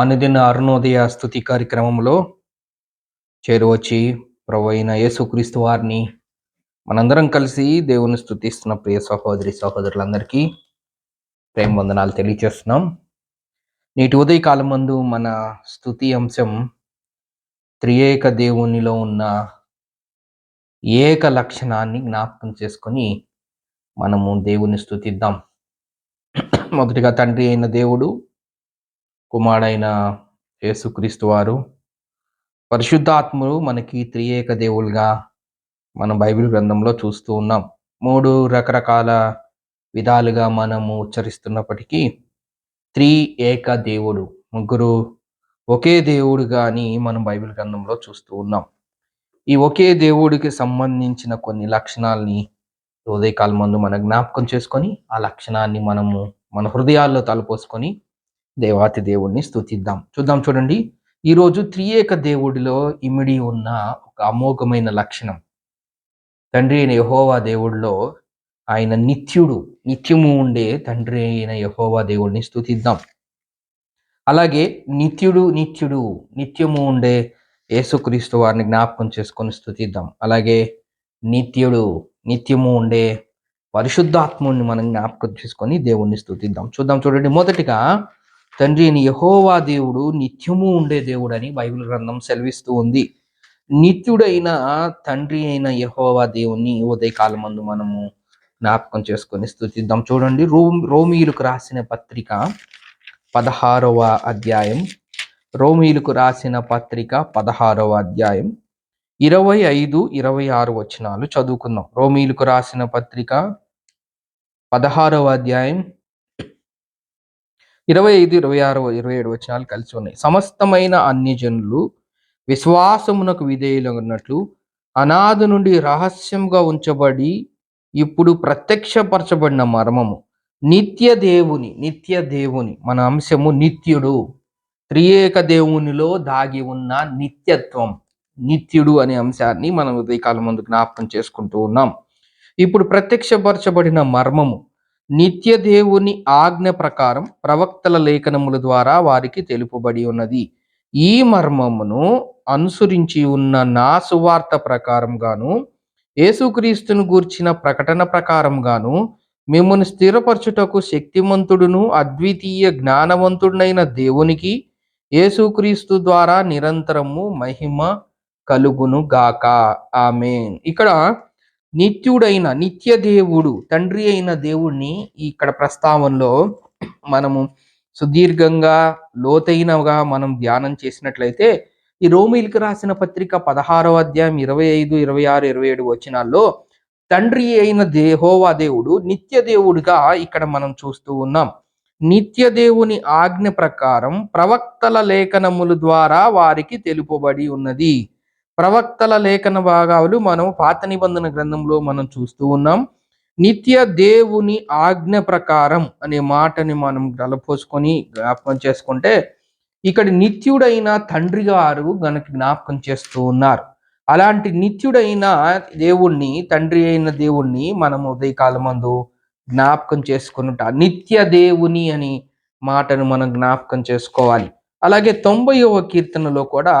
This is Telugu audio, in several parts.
అనుదిన అరుణోదయ స్థుతి కార్యక్రమంలో చేరువచ్చి ప్రభు అయిన యేసుక్రీస్తు వారిని మనందరం కలిసి దేవుని స్థుతిస్తున్న ప్రియ సహోదరి సహోదరులందరికీ ప్రేమ వందనాలు తెలియజేస్తున్నాం. నేటి ఉదయకాలం ముందు మన స్థుతి అంశం త్రియేక దేవునిలో ఉన్న ఏక లక్షణాన్ని జ్ఞాపకం చేసుకొని మనము దేవుని స్థుతిద్దాం మొదటిగా తండ్రి అయిన దేవుడు కుమారుడైన యేసుక్రీస్తు వారు. పరిశుద్ధాత్ముడు మనకి త్రియేక దేవులుగా మన బైబిల్ గ్రంథంలో చూస్తూ ఉన్నాం. మూడు రకరకాల విధాలుగా మనము ఉచ్చరిస్తున్నప్పటికీ త్రి ఏక దేవుడు ముగ్గురు ఒకే దేవుడు కానీ మనం బైబిల్ గ్రంథంలో చూస్తూ ఉన్నాం. ఈ ఒకే దేవుడికి సంబంధించిన కొన్ని లక్షణాలని ఉదయకాలం ముందు మన జ్ఞాపకం చేసుకొని ఆ లక్షణాన్ని మనము మన హృదయాల్లో తలపోసుకొని దేవాతి దేవుణ్ణి స్థుతిద్దాం చూద్దాం చూడండి. ఈరోజు త్రియేక దేవుడిలో ఇమిడి ఉన్న ఒక అమోఘమైన లక్షణం. తండ్రి అయిన యహోవా దేవుడిలో ఆయన నిత్యుడు నిత్యము ఉండే తండ్రి అయిన యహోవా దేవుడిని స్థుతిద్దాం అలాగే నిత్యుడు నిత్యుడు నిత్యము ఉండే యేసుక్రీస్తు వారిని జ్ఞాపకం చేసుకొని స్థుతిద్దాం అలాగే నిత్యుడు నిత్యము ఉండే పరిశుద్ధాత్ముని మనం జ్ఞాపకం చేసుకొని దేవుణ్ణి స్థుతిద్దాం చూద్దాం చూడండి. మొదటిగా తండ్రి అని యహోవా దేవుడు నిత్యము ఉండే దేవుడు అని బైబిల్ గ్రంథం సెలవిస్తూ ఉంది. నిత్యుడైన తండ్రి అయిన యహోవా దేవుణ్ణి ఉదయకాలం మందు మనము జ్ఞాపకం చేసుకొని స్థుతిద్దాం. చూడండి రోమ్ రోమీలకు రాసిన పత్రిక పదహారవ అధ్యాయం. రోమీలకు రాసిన పత్రిక పదహారవ అధ్యాయం. ఇరవై ఐదు ఇరవై ఆరు వచనాలు చదువుకుందాం. రోమీలకు రాసిన పత్రిక పదహారవ అధ్యాయం. ఇరవై ఐదు ఇరవై ఆరు ఇరవై ఏడు వచనాలు కలిసి ఉన్నాయి. సమస్తమైన అన్ని జనులు విశ్వాసమునకు విధేయులన్నట్లు అనాథ నుండి రహస్యంగా ఉంచబడి ఇప్పుడు ప్రత్యక్షపరచబడిన మర్మము. నిత్య దేవుని నిత్య దేవుని మన అంశము నిత్యుడు. త్రియేక దేవునిలో దాగి ఉన్న నిత్యత్వం నిత్యుడు అనే అంశాన్ని మనం ఉదయకాలం ముందు జ్ఞాపకం చేసుకుంటూ ఉన్నాం. ఇప్పుడు ప్రత్యక్షపరచబడిన మర్మము. నిత్య దేవుని ఆజ్ఞ ప్రకారం ప్రవక్తల లేఖనముల ద్వారా వారికి తెలుపబడి ఉన్నది. ఈ మర్మమును అనుసరించి ఉన్న నా సువార్త ప్రకారంగాను యేసుక్రీస్తును గూర్చిన ప్రకటన ప్రకారంగాను మిమ్మల్ని స్థిరపరచుటకు శక్తిమంతుడును అద్వితీయ జ్ఞానవంతుడైన దేవునికి యేసుక్రీస్తు ద్వారా నిరంతరము మహిమ కలుగును గాక ఆమె ఇక్కడ నిత్యుడైన నిత్య దేవుడు తండ్రి అయిన దేవుణ్ణి ఇక్కడ ప్రస్తావనలో మనము సుదీర్ఘంగా లోతైనగా మనం ధ్యానం చేసినట్లయితే ఈ రోమిల్కి రాసిన పత్రిక పదహారవ అధ్యాయం ఇరవై ఐదు ఇరవై ఆరు ఇరవై ఏడు వచనాల్లో తండ్రి అయిన దేహోవా దేవుడు నిత్య దేవుడిగా ఇక్కడ మనం చూస్తూ ఉన్నాం. నిత్య దేవుని ఆజ్ఞ ప్రకారం ప్రవక్తల లేఖనముల ద్వారా వారికి తెలుపబడి ఉన్నది. ప్రవక్తల లేఖన భాగాలు మనం పాత నిబంధన గ్రంథంలో మనం చూస్తూ ఉన్నాం. నిత్య దేవుని ఆజ్ఞ ప్రకారం అనే మాటని మనం గలపోసుకొని జ్ఞాపకం చేసుకుంటే ఇక్కడ నిత్యుడైన తండ్రి గారు మనకి జ్ఞాపకం చేస్తూ ఉన్నారు. అలాంటి నిత్యుడైన దేవుణ్ణి తండ్రి అయిన దేవుణ్ణి మనం ఉదయకాలమందు జ్ఞాపకం చేసుకున్నట నిత్య దేవుని అని మాటను మనం జ్ఞాపకం చేసుకోవాలి. అలాగే తొంభైవ కీర్తనలో కూడా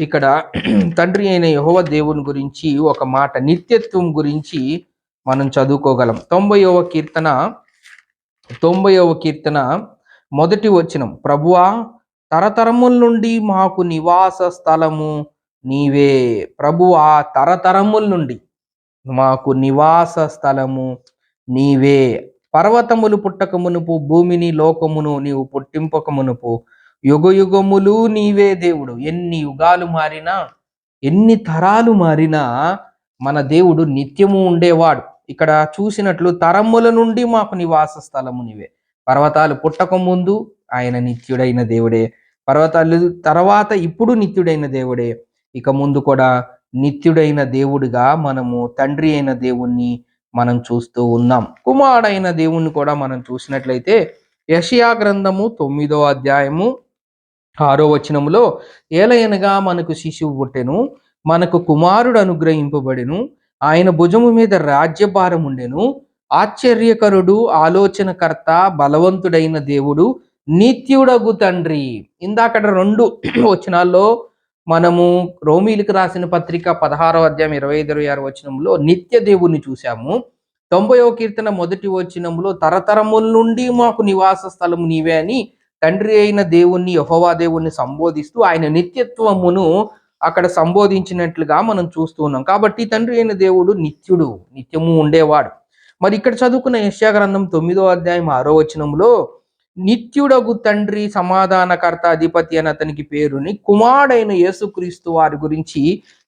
ఇక్కడ తండ్రి అయిన యహోవ దేవుని గురించి ఒక మాట నిత్యత్వం గురించి మనం చదువుకోగలం. తొంభైవ కీర్తన తొంభైవ కీర్తన మొదటి వచనం. ప్రభువా తరతరముల నుండి మాకు నివాస స్థలము నీవే. ప్రభువా తరతరముల నుండి మాకు నివాస స్థలము నీవే. పర్వతములు పుట్టక మునుపు భూమిని లోకమును నీవు పుట్టింపక యుగయుగములు నీవే దేవుడు. ఎన్ని యుగాలు మారినా ఎన్ని తరాలు మారినా మన దేవుడు నిత్యము ఉండేవాడు. ఇక్కడ చూసినట్లు తరముల నుండి మాకు నివాస స్థలము నీవే. పర్వతాలు పుట్టక ముందు ఆయన నిత్యుడైన దేవుడే. పర్వతాలు తర్వాత ఇప్పుడు నిత్యుడైన దేవుడే. ఇక ముందు కూడా నిత్యుడైన దేవుడిగా మనము తండ్రి అయిన దేవుణ్ణి మనం చూస్తూ ఉన్నాం. కుమారుడైన దేవుణ్ణి కూడా మనం చూసినట్లయితే యషియా గ్రంథము తొమ్మిదో అధ్యాయము ఆరో వచనములో ఏలయనగా మనకు శిశువు పుట్టెను మనకు కుమారుడు అనుగ్రహింపబడెను ఆయన భుజము మీద రాజ్యభారం ఉండెను ఆశ్చర్యకరుడు ఆలోచనకర్త బలవంతుడైన దేవుడు నిత్యుడగు తండ్రి. ఇందాకట రెండు వచనాల్లో మనము రోమిలకు రాసిన పత్రిక పదహారో అధ్యాయం ఇరవై ఐదు ఇరవై ఆరు వచనంలో నిత్య దేవుణ్ణి చూశాము. తొంభయో కీర్తన మొదటి వచనంలో తరతరముల నుండి మాకు నివాస స్థలము నీవే అని తండ్రి అయిన దేవుణ్ణి యహోవా దేవుణ్ణి సంబోధిస్తూ ఆయన నిత్యత్వమును అక్కడ సంబోధించినట్లుగా మనం చూస్తూ ఉన్నాం. కాబట్టి తండ్రి అయిన దేవుడు నిత్యుడు నిత్యము ఉండేవాడు. మరి ఇక్కడ చదువుకున్న యశ్యా గ్రంథం తొమ్మిదో అధ్యాయం ఆరో వచనంలో నిత్యుడగు తండ్రి సమాధానకర్త అధిపతి అని అతనికి పేరుని కుమారుడైన యేసుక్రీస్తు వారి గురించి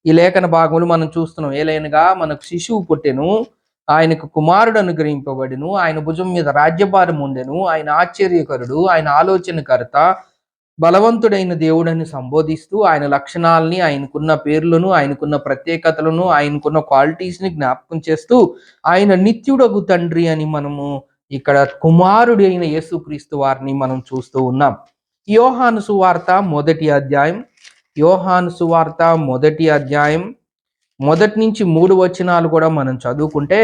ఈ లేఖన భాగములు మనం చూస్తున్నాం. ఏలైనగా మనకు శిశువు పుట్టెను ఆయనకు కుమారుడు అనుగ్రహింపబడిను. ఆయన భుజం మీద రాజ్యభారం ఉండెను. ఆయన ఆశ్చర్యకరుడు. ఆయన ఆలోచనకర్త. బలవంతుడైన దేవుడని సంబోధిస్తూ ఆయన లక్షణాలని ఆయనకున్న పేర్లను ఆయనకున్న ప్రత్యేకతలను ఆయనకున్న క్వాలిటీస్ని జ్ఞాపకం చేస్తూ ఆయన నిత్యుడగు తండ్రి అని మనము ఇక్కడ కుమారుడు అయిన యేసుక్రీస్తు వారిని మనం చూస్తూ ఉన్నాం. యోహాను సువార్త మొదటి అధ్యాయం. యోహాను సువార్త మొదటి అధ్యాయం. మొదటి నుంచి మూడు వచనాలు కూడా మనం చదువుకుంటే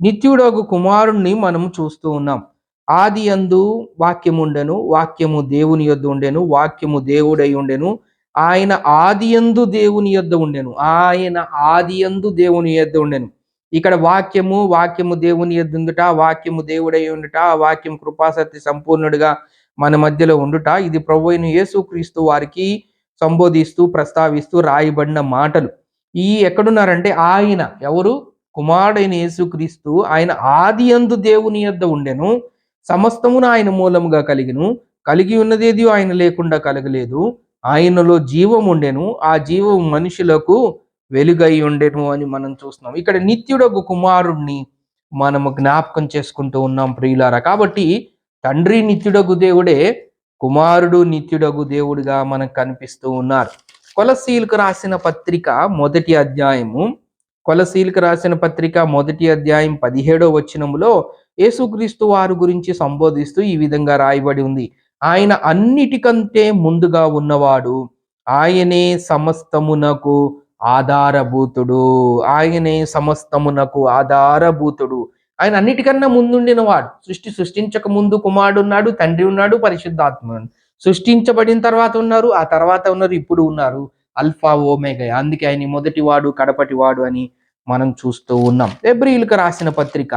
నిత్యుడొక కుమారుణ్ణి మనం చూస్తూ ఉన్నాం. ఆది అందు వాక్యము ఉండెను వాక్యము దేవుని యొద్ద ఉండెను వాక్యము దేవుడై ఉండెను. ఆయన ఆది అందు దేవుని యొద్ద ఉండెను. ఆయన ఆది అందు దేవుని యొద్ద ఉండెను. ఇక్కడ వాక్యము వాక్యము దేవుని ఎద్దుందుట వాక్యము దేవుడై ఉండుట వాక్యం కృపాసక్తి సంపూర్ణుడిగా మన మధ్యలో ఉండుట ఇది ప్రభు అయిన యేసుక్రీస్తు వారికి సంబోధిస్తూ ప్రస్తావిస్తూ రాయబడిన మాటలు. ఈ ఎక్కడున్నారంటే ఆయన ఎవరు? కుమారుడైన యేసుక్రీస్తు. ఆయన ఆది అందు దేవుని యొద్ద ఉండెను. సమస్తమును ఆయన మూలముగా కలిగిను. కలిగి ఉన్నదేది ఆయన లేకుండా కలగలేదు. ఆయనలో జీవం ఉండెను. ఆ జీవం మనుషులకు వెలుగై ఉండెను అని మనం చూస్తున్నాం. ఇక్కడ నిత్యుడొక కుమారుణ్ణి మనము జ్ఞాపకం చేసుకుంటూ ఉన్నాం ప్రియులారా. కాబట్టి తండ్రి నిత్యుడగు దేవుడే కుమారుడు నిత్యుడగు దేవుడిగా మనకు కనిపిస్తూ ఉన్నారు. కొలసీలకు రాసిన పత్రిక మొదటి అధ్యాయము. కొలసీలకు రాసిన పత్రిక మొదటి అధ్యాయం పదిహేడో వచనములో యేసుక్రీస్తు వారి గురించి సంబోధిస్తూ ఈ విధంగా రాయబడి ఉంది. ఆయన అన్నిటికంటే ముందుగా ఉన్నవాడు ఆయనే సమస్తమునకు ఆధారభూతుడు. ఆయనే సమస్తమునకు ఆధారభూతుడు. ఆయన అన్నిటికన్నా ముందుండిన వాడు సృష్టి సృష్టించక ముందు కుమారుడు ఉన్నాడు తండ్రి ఉన్నాడు పరిశుద్ధాత్మ సృష్టించబడిన తర్వాత ఉన్నారు ఆ తర్వాత ఉన్నారు ఇప్పుడు ఉన్నారు. అల్ఫా ఓమేగా అందుకే ఆయన మొదటి వాడు కడపటి వాడు అని మనం చూస్తూ ఉన్నాం. ఎబ్రిల్కి రాసిన పత్రిక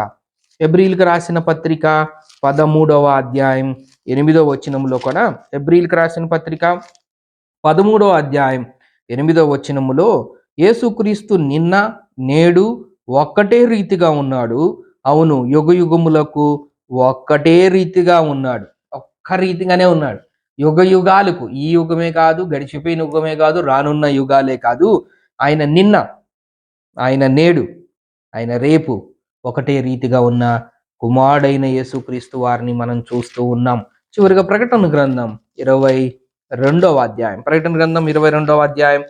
ఎబ్రిల్కి రాసిన పత్రిక పదమూడవ అధ్యాయం ఎనిమిదవ వచనంలో కూడా ఎబ్రిల్కి రాసిన పత్రిక పదమూడవ అధ్యాయం ఎనిమిదవ వచనములో యేసుక్రీస్తు నిన్న నేడు ఒక్కటే రీతిగా ఉన్నాడు. అవును యుగ యుగములకు ఒక్కటే రీతిగా ఉన్నాడు. ఒక్క రీతిగానే ఉన్నాడు. యుగ యుగాలకు ఈ యుగమే కాదు గడిచిపోయిన యుగమే కాదు రానున్న యుగాలే కాదు. ఆయన నిన్న ఆయన నేడు ఆయన రేపు ఒకటే రీతిగా ఉన్న కుమారుడైన యేసుక్రీస్తు వారిని మనం చూస్తూ ఉన్నాం. చివరిగా ప్రకటన గ్రంథం ఇరవై రెండవ అధ్యాయం. ప్రకటన గ్రంథం ఇరవై రెండవ అధ్యాయం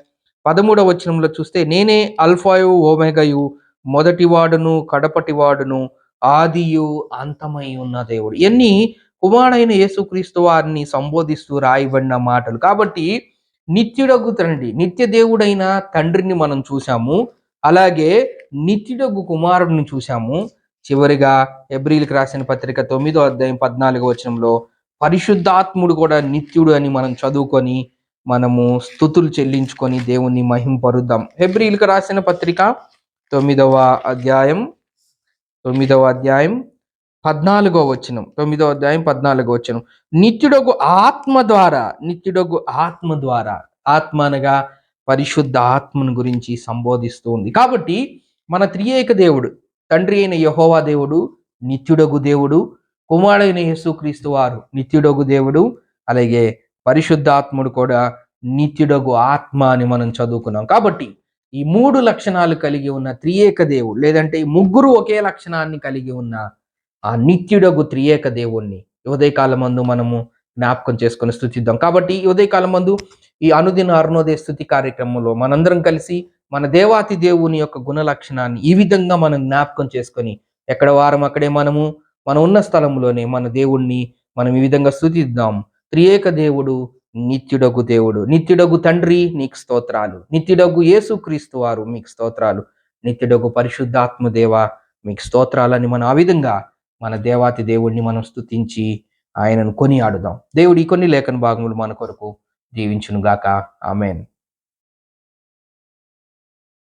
పదమూడవ వచనంలో చూస్తే నేనే అల్ఫాయు ఓమెగయు మొదటి వాడును కడపటి వాడును ఆదియు అంతమై ఉన్న దేవుడు. ఎన్ని కుమారుడైన యేసుక్రీస్తు వారిని సంబోధిస్తూ రాయబడిన మాటలు. కాబట్టి నిత్యుడగు తండ్రి నిత్య దేవుడైన తండ్రిని మనం చూసాము అలాగే నిత్యుడగు కుమారుడిని చూసాము చివరిగా ఎబ్రిల్కి రాసిన పత్రిక తొమ్మిదో అధ్యాయం పద్నాలుగో వచనంలో పరిశుద్ధాత్ముడు కూడా నిత్యుడు అని మనం చదువుకొని మనము స్థుతులు చెల్లించుకొని దేవుణ్ణి మహింపరుద్దాం. హెబ్రిల్కి రాసిన పత్రిక తొమ్మిదవ అధ్యాయం తొమ్మిదవ అధ్యాయం పద్నాలుగో వచనం తొమ్మిదవ అధ్యాయం పద్నాలుగో వచనం. నిత్యుడగు ఆత్మ ద్వారా నిత్యుడగు ఆత్మ ద్వారా ఆత్మ అనగా పరిశుద్ధ ఆత్మను గురించి సంబోధిస్తూ ఉంది. కాబట్టి మన త్రియేక దేవుడు తండ్రి అయిన యహోవా దేవుడు నిత్యుడగు దేవుడు కుమారుడైన యేసుక్రీస్తు వారు నిత్యుడగు దేవుడు అలాగే పరిశుద్ధాత్ముడు కూడా నిత్యుడగు ఆత్మ అని మనం చదువుకున్నాం. కాబట్టి ఈ మూడు లక్షణాలు కలిగి ఉన్న త్రియేక దేవుడు లేదంటే ఈ ముగ్గురు ఒకే లక్షణాన్ని కలిగి ఉన్న ఆ నిత్యుడగు త్రియేక దేవుణ్ణి. ఉదయకాలం మందు మనము జ్ఞాపకం చేసుకొని స్థుతిద్దాం కాబట్టి ఈ ఉదయకాలం మందు ఈ అనుదిన అరుణోదయ స్థుతి కార్యక్రమంలో మనందరం కలిసి మన దేవాతి దేవుని యొక్క గుణ లక్షణాన్ని ఈ విధంగా మనం జ్ఞాపకం చేసుకొని ఎక్కడ వారం అక్కడే మనము మనం ఉన్న స్థలంలోనే మన దేవుణ్ణి మనం ఈ విధంగా స్థుతిద్దాం త్రియేక దేవుడు నిత్యుడగు దేవుడు. నిత్యుడగు తండ్రి నీకు స్తోత్రాలు. నిత్యుడగు యేసుక్రీస్తు వారు మీకు స్తోత్రాలు. నిత్యుడగు పరిశుద్ధాత్మ దేవ మీకు స్తోత్రాలని మనం ఆ విధంగా మన దేవాతి దేవుణ్ణి మనం స్తుతించి ఆయనను కొని ఆడుదాం దేవుడి కొన్ని లేఖన భాగములు మన కొరకు దీవించునుగాక. ఆమెన్.